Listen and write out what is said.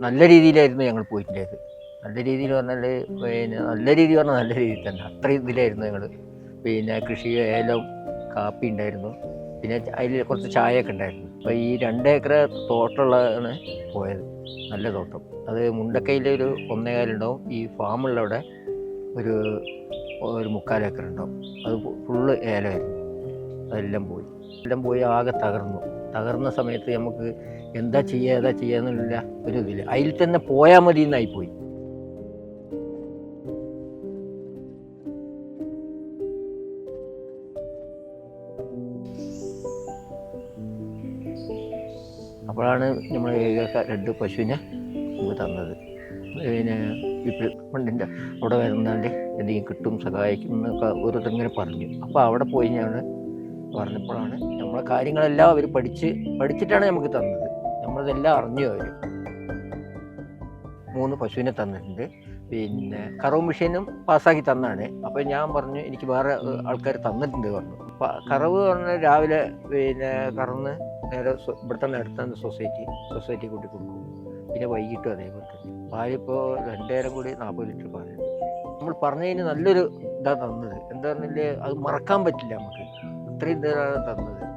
നല്ല രീതിയിലായിരുന്നു ഞങ്ങൾ പോയിട്ടുണ്ടായത് നല്ല രീതിയിൽ പറഞ്ഞാൽ പിന്നെ നല്ല രീതി പറഞ്ഞാൽ നല്ല രീതിയിൽ തന്നെ. അത്ര ഇതിലായിരുന്നു ഞങ്ങൾ പിന്നെ കൃഷി ഏലം കാപ്പി ഉണ്ടായിരുന്നു. പിന്നെ അതിൽ കുറച്ച് ചായയൊക്കെ ഉണ്ടായിരുന്നു. അപ്പോൾ ഈ രണ്ട് ഏക്കർ തോട്ടമുള്ളതാണ് പോയത്. നല്ല തോട്ടം. അത് മുണ്ടക്കൈയിലൊരു ഒന്നേകാലുണ്ടാവും ഈ ഫാമുള്ളവിടെ ഒരു ഒരു മുക്കാൽ ഏക്കർ ഉണ്ടാവും. അത് ഫുള്ള് ഏലമായിരുന്നു. അതെല്ലാം പോയി. എല്ലാം പോയി ആകെ തകർന്നു. തകർന്ന സമയത്ത് നമുക്ക് എന്താ ചെയ്യുക ഏതാ ചെയ്യുക എന്നുള്ള ഒരു ഇതില്ല അതിൽ തന്നെ പോയാൽ മതി എന്നായിപ്പോയി. അപ്പോഴാണ് നമ്മൾ രണ്ട് പശുവിനെ നമുക്ക് തന്നത്. പിന്നെ ഇപ്പോൾ അവിടെ വരുന്നതിന്റെ എന്തെങ്കിലും കിട്ടും സഹായിക്കും എന്നൊക്കെ ഓരോരുത്തർ ഇങ്ങനെ പറഞ്ഞു. അപ്പോൾ അവിടെ പോയി ഞാൻ പറഞ്ഞപ്പോഴാണ് നമ്മളെ കാര്യങ്ങളെല്ലാം അവർ പഠിച്ച് പഠിച്ചിട്ടാണ് നമുക്ക് തന്നത്. നമ്മളതെല്ലാം അറിഞ്ഞു അവർ മൂന്ന് പശുവിനെ തന്നിട്ടുണ്ട്. പിന്നെ കറവ് മെഷീനും പാസ്സാക്കി തന്നാണ്. അപ്പോൾ ഞാൻ പറഞ്ഞു എനിക്ക് വേറെ ആൾക്കാർ തന്നിട്ടുണ്ട് പറഞ്ഞു. കറവ് പറഞ്ഞാൽ രാവിലെ പിന്നെ കറന്ന് നേരെ ഇവിടുത്തെ ഇവിടെ അടുത്ത സൊസൈറ്റി സൊസൈറ്റി കൂട്ടി കൊടുക്കും. പിന്നെ വൈകിട്ടും അതേപോലെ തന്നെ. പാലിപ്പോൾ രണ്ടേരം കൂടി നാൽപ്പത് ലിറ്റർ പാലുണ്ട് നമ്മൾ പറഞ്ഞതിന് നല്ലൊരു ഇതാണ് തന്നത്. എന്താ പറഞ്ഞാൽ അത് മറക്കാൻ പറ്റില്ല നമുക്ക്. അത്രയും ഇതാണ് തന്നത്